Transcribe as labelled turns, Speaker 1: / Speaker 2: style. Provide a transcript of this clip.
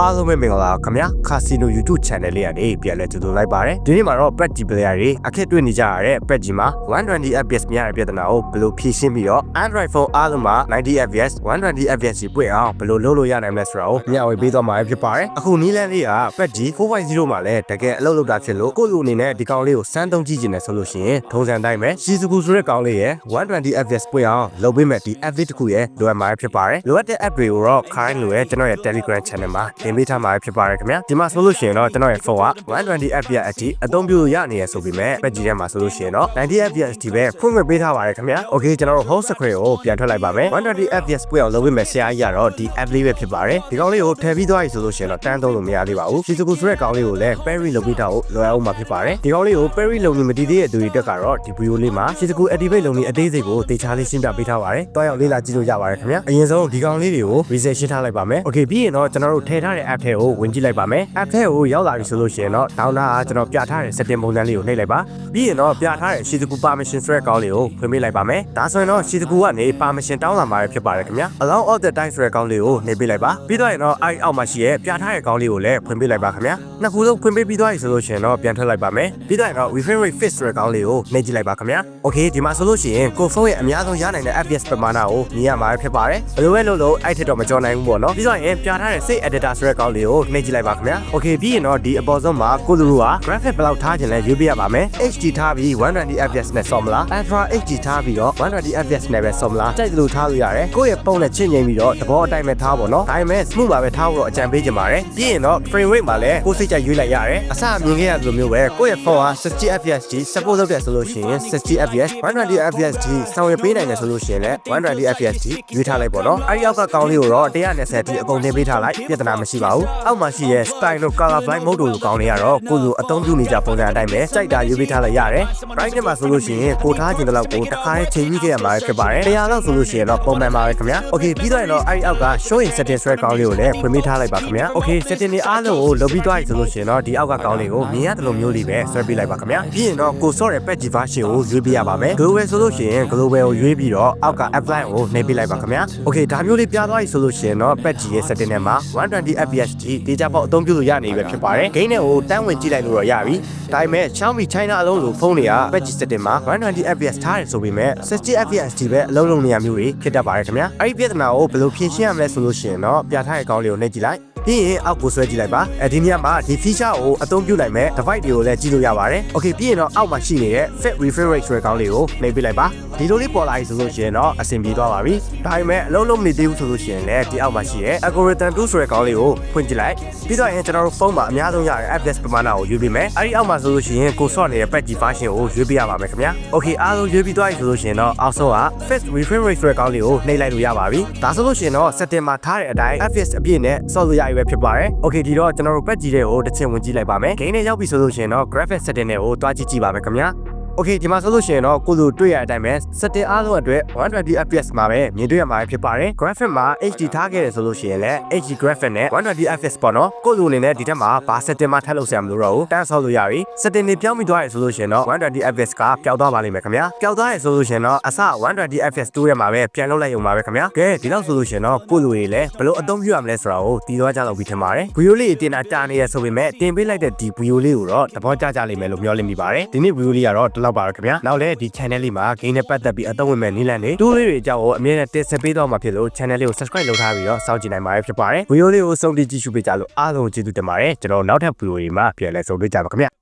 Speaker 1: အားလုံးပဲမင်္ဂလာပါခင်ဗျာ Casino YouTube Channel လေးကနေပြန်လည်ကြိုဆိုလိုက်ပါတယ်ဒီနေ့မှာတော့ Pet G Player တွေအခက်တွေ့နေကြရတဲ့ Pet G မှာ120 FPS မြရတဲ့ပြဿနာကိုဘယ်လိုဖြေရှင်းပြီးတော့ Android phone အားလုံးမှာ90 FPS 120 FPS ပွင့်အောင်ဘယ်လိုလုပ်လို့ရနိုင်မလဲဆိုတာကိုမျှဝေပေးသွားမှာဖြစ်ပါတယ်အခုနီးလန်းလေးက Pet G 4.0မှာလည်းတကယ်အလုပ်လုပ်တာဖြစ်လို့ကိုယ့်လူအနေနဲ့ဒီကောင်လေးကိုစမ်းသုံးကြည့်နေတယ်ဆိုလို့ရှိရင်ထုံးစံတိုင်းပဲ Shizuku ဆိုတဲ့ကောင်လေးရဲ့120 FPS ပွင့်အောင်လုပ်ပေးမဲ့ဒီ app လေးတစ်ခုရဲ့လိုအပ်မှာဖြစ်ပါတယ်လိုအပ်တဲ့ app တွေကိုတော့ခိုင်းလို့ရဲ့ကျွန်တော်ရဲ့ Telegram channel မှာတင်ပေးထားမှာဖြစ်ပါတယ်ခင်ဗျာဒီမှာဆိုလို့ရှိရင်တော့ကျွန်တော်ရဲ့ phone က120 FPS အထိအသုံးပြုလို့ရနေရဆိုပေမဲ့ Pet G ထဲမှာဆိုလို့ရှိရင်တော့90 FPS အထိပဲဖွင့်ခွင့်ပေးထားပါတယ်ခင်ဗျာ Okay ကျွန်တော်တို့ home screen ကိုပြန်ထွက်လိုက်ပါမယ်120 FPS ပွင့်အောင်လုပ်ပေးမဲ့ဆရာကြီးကတော့ဒီ app လေးပဲဖြစ်ပါတယ်ဒီကောင်လေးကိုထည့်ပြီးသွားပြီဆိုလို့ရှိရင်တော့တန်းသုံးလို့မရသေးပါဘူး Shizuku ဆိုတဲ့ကောင်လေးကိုလည်း Perry လုပ်ပေးထားဖို့လိုအပ်အောင်မှာဖြစ်ပါတယ်ဒီကောင်လေးကို Perry လုပ်လို့မတည်သေးတဲ့သူတွေတက်ကတော့ဒီ video လေးမှာ Shizuku activate လုပ်နေအသေးစိတ်ကိုတေချာလေးရှင်းပြပေးထားပါတယ်တွားရောက်လေ့လာကြည့်လို့ရပါတယ်ခင်ဗျာအရင်ဆုံးဒီကောင်လေးတွေကို reset ရှင်းထားလိုက်ပါမယ် Okay ပြီးရင်တော့ကျွန်တော်တို့ထည့်ထားတဲ့ app ထဲကိုဝင်ကြည့်လိုက်ပါမယ် app ထဲကိုရောက်လာပြီဆိုလို့ရှိရင်တော့ download ကကျွန်တော်ပြထားတဲ့ setting ပုံစံလေးကိုနှိပ်လိုက်ပါပြီးရင်တော့ပြထားတဲ့ Shizuku permission ဆိုတဲ့ကောင်လေးကိုဖွင့်ပေးလိုက်ပါမယ်ဒါဆိုရင်တော့ Shizuku ကနေ permission တောင်းလာမှာဖြစ်ပါတယ်ခင်ဗျာ allow all the time ဆိုတဲ့ကောင်လေးကိုနှိပ်ပေးလိုက်ပါပြီးတော့ရင်တော့အဲ့အောက်မှာရှိရဲ့ပြထားတဲ့ကောင်လေးကိုလည်းဖွင့်ပေးလိုက်ပါခင်ဗျာနှစ်ခုလုံးဖွင့်ပေးပြီးသွားပြီဆိုလို့ရှိရင်တော့ပြန်ထွက်လိုက်ပါမယ်ပြီးတော့ရင်တော့ refresh rate fix ဆိုတဲ့ကောင်လေးကိုနှိပ်ကြည့်လိုက်ပါခင်ဗျာ okay ဒီမှာဆိုလို့ရှိရင်ကိုဖုန်းရဲ့အများဆုံးရနိုင်တဲ့ FPS ပမာဏကိုမြင်ရမှာဖြစ်ပါတယ်ဘယ်လိုပဲလုပ်လို့အဲ့ထက်တော့မကြော်နိုင်ဘူးပေါ့နော်ပြီးတော့ရင်ပြထားတဲ့ save editor ဆိုတဲ့ကောင်လေးကိုနှိပ်ကြည့်လိုက်ပါခင်ဗျာ okay ပြီးရင်တော့ဒီအပေါ်ဆုံးမှာကိုလူလူက graphic ဘယ်လောက်ထားခြင်းလဲရွေးပြရပါမယ် HD ထားပြီး120 FPS နဲ့ဆော်မလား Ultra HD ထားပြီးတော့120 FPS နဲ့ပဲဆော်မလားတိုက်သလိုထားလို့ရတယ်ကိုယ့်ရဲ့ပုံနဲ့ချင့်ငိမ့်ပြီးတော့သဘောအတိုင်းပဲထားပါတော့ဒါပေမဲ့ smooth ပါပဲထားဖို့တော့အကြံပေးချင်ပါတယ်ပြီးရင်တော့ frame rate မှာလည်းကိုယ်စိတ်ကြရွေးလိုက်ရတယ်အစမြင်ခဲ့ရသလိုမျိုးပဲကိုယ့်ရဲ့ဖုန်းဟာ 60 FPS ကြီး support လုပ်တယ်ဆိုလို့ရှိရင်60 FPS 120 FPS ကြီးဆောင်ရွက်ပေးနိုင်တယ်ဆိုလို့ရှိရင်လည်း120 FPS ကြီးရွေးထားလိုက်ပေါ့နော်အဲဒီအောက်ကကောင်းလေးကိုတော့120ထိအကုန်တင်ပေးထားလိုက်ပြဿနာမရှိပါဘူးအောက်မှာရှိရဲ့ style တို့ color blind mode တို့လိုကောင်းလေးကတော့ကိုယ်လိုအသုံးပြုနေကြပုံစံအတိုင်းပဲစိုက်တာရွေးပေးထားလိုက်ရတယ် right ထဲမှာဆိုလို့ရှိရင်ကိုထားခြင်းတလောက်ကိုတစ်ခါတည်းချိန်ပြီးခဲ့ရမှာဖြစ်ပါတယ်တရားလောက်ဆိုလို့ရှိရင်တော့ပုံမှန်ပါပဲခင်ဗျာ okay ပြီးတော့ရင်တော့အဲဒီအောက်က show in setting ဆိုတဲ့ကောင်းလေးကိုလည်းဖွင့်ပေးထားလိုက်ပါခင်ဗျာ okay setting တွေအားလုံးကိုလုပ်ပြီးသွားပြီဆိုလို့ရှိရင်တော့ဒီအောက်ကကောင်းလေးကိုမြင်ရတယ်လို့မျိုးလေးပဲဆွဲပေးလိုက်ပါခင်ဗျာပြီးရင်တော့ကိုစော့တဲ့ patch version ကိုရွေးပေးရပါမယ် global ဆိုလို့ရှိရင် global ကိုရွေးပြီးတော့အောက်က apply ကိုနှိပ်ပေးလိုက်ပါခင်ဗျာ okay ဒါမျိုးလေးပြသွားပြီဆိုလို့ရှိရင်တော့ patch ရဲ့ setting ထဲမှာ120 fps ကြီး data ပေါက်အသုံးပြုလို့ရနေပြီဖြစ်ပါတယ် game နဲ့ကိုတန်းဝင်ကြည့်လိုက်လို့တော့ရပြီဒါပေမဲ့ Xiaomi China အလုံးလိုဖုန်းတွေက patch setting မှာ120 fps ထားတယ်ဆိုပေမဲ့60 fps ကြီးပဲအလုံးလုံးနေရမျိုးတွေဖြစ်တတ်ပါတယ်ခင်ဗျာအဲ့ဒီပြဿနာကိုဘယ်လိုဖြေရှင်းရမလဲဆိုလို့ရှိရင်တော့ပြထားတဲ့အကောင့်လေးကိုနှိပ်ကြည့်လိုက် ပြီးရင်အောက်ကိုဆွဲကြည့်လိုက်ပါအဲဒီနေရာမှာဒီ feature ကိုအသုံးပြုနိုင်မဲ့ device တွေကိုလည်းကြည့်လို့ရပါတယ် okay ပြီးရင်တော့အောက်မှာရှိနေတဲ့ fit refresh rate ဆိုတဲ့ကောင်းလေးကိုနှိပ်ပေးလိုက်ပါဒီလိုလေးပေါ်လာပြီဆိုလို့ရှိရင်တော့အဆင်ပြေသွားပါပြီဒါပေမဲ့အလုံးလုံးမနေသေးဘူးဆိုလို့ရှိရင်လည်းဒီအောက်မှာရှိရဲ့ algorithm 2ဆိုတဲ့ကောင်းလေးကိုဖွင့်ကြည့်လိုက်ပြီးတော့ရင်ကျွန်တော်တို့ဖုန်းမှာအများဆုံးရတဲ့ FPS ပမာဏကိုယူပေးမယ်အဲဒီအောက်မှာဆိုလို့ရှိရင်ကိုဆော့နေတဲ့ patch version ကိုရွေးပေးရပါမယ်ခင်ဗျာ okay အားလုံးရွေးပြီးသွားပြီဆိုလို့ရှိရင်တော့အောက်ဆုံးက fit refresh rate ဆိုတဲ့ကောင်းလေးကိုနှိပ်လိုက်လို့ရပါပြီဒါဆိုလို့ရှိရင်တော့ setting မှာထားတဲ့အတိုင်း FPS အပြည့်နဲ့ဆော့လို့ရပြီပဲဖြစ်ပါတယ် okay ဒီတော့ကျွန်တော်တို့ patch တွေကိုတစ်ချက်ဝင်ကြည့်လိုက်ပါမယ် game နဲ့ရောက်ပြီဆိုလို့ရှိရင်တော့ graphic setting တွေကိုတွားကြည့်ကြည့်ပါမယ်ခင်ဗျာ Okay ဒီမှာဆိုလို့ရှိရင်တော့ကိုလိုတွေ့ရတဲ့အတိုင်းပဲ setting အားလုံးအတွက်120 fps မှာပဲမြင်တွေ့ရမှာဖြစ်ပါတယ် graphic မှာ HD ထားခဲ့တယ်ဆိုလို့ရှိရင်လည်း HD graphic နဲ့120 fps ပေါ့နော်ကိုလိုအနေနဲ့ဒီထက်မှာဘာ setting မှာထပ်လုပ်ဆရာမလို့တော့ဘူးတန်းဆောက်လို့ရပြီ setting တွေပြောင်းပြီးသွားရဆိုလို့ရှိရင်တော့120 fps ကပျောက်သွားပါလိမ့်မယ်ခင်ဗျာပျောက်သွားရဆိုလို့ရှိရင်တော့အစ120 fps တိုးရမှာပဲပြန်လုပ်လိုက်ရုံပါပဲခင်ဗျာကဲဒီလောက်ဆိုလို့ရှိရင်တော့ကိုလိုတွေလည်းဘယ်လိုအသုံးပြုရမလဲဆိုတာကိုတည်သွားကြတော့ပြီးထင်ပါတယ်ဗီဒီယိုလေးတင်တာတာနေရဆိုပေမဲ့တင်ပေးလိုက်တဲ့ဒီဗီဒီယိုလေးကိုတော့သဘောကျကြလိမ့်မယ်လို့မျှော်လင့်မိပါတယ်ဒီနေ့ဗီဒီယိုလေးကတော့ဒီလောက်ပါပဲခင်ဗျာနောက်လည်းဒီ channel လေးမှာ game နဲ့ပတ်သက်ပြီးအသုံးဝင်မဲ့နည်းလမ်းတွေတိုးလေးတွေအကြောင်းကိုအမြဲတမ်းတင်ဆက်ပေးတော့မှာဖြစ်လို့ channel လေးကို subscribe လုပ်ထားပြီးတော့စောင့်ကြည့်နိုင်ပါတယ်ဖြစ်ပါတယ်ဗီဒီယိုလေးကိုဆုံးဖြတ်ကြည့်ရှုပေးကြလို့အားလုံးကျေးဇူးတင်ပါတယ်ကျွန်တော်နောက်ထပ်ဗီဒီယိုတွေမှာပြန်လည်ဆုံတွေ့ကြပါခင်ဗျ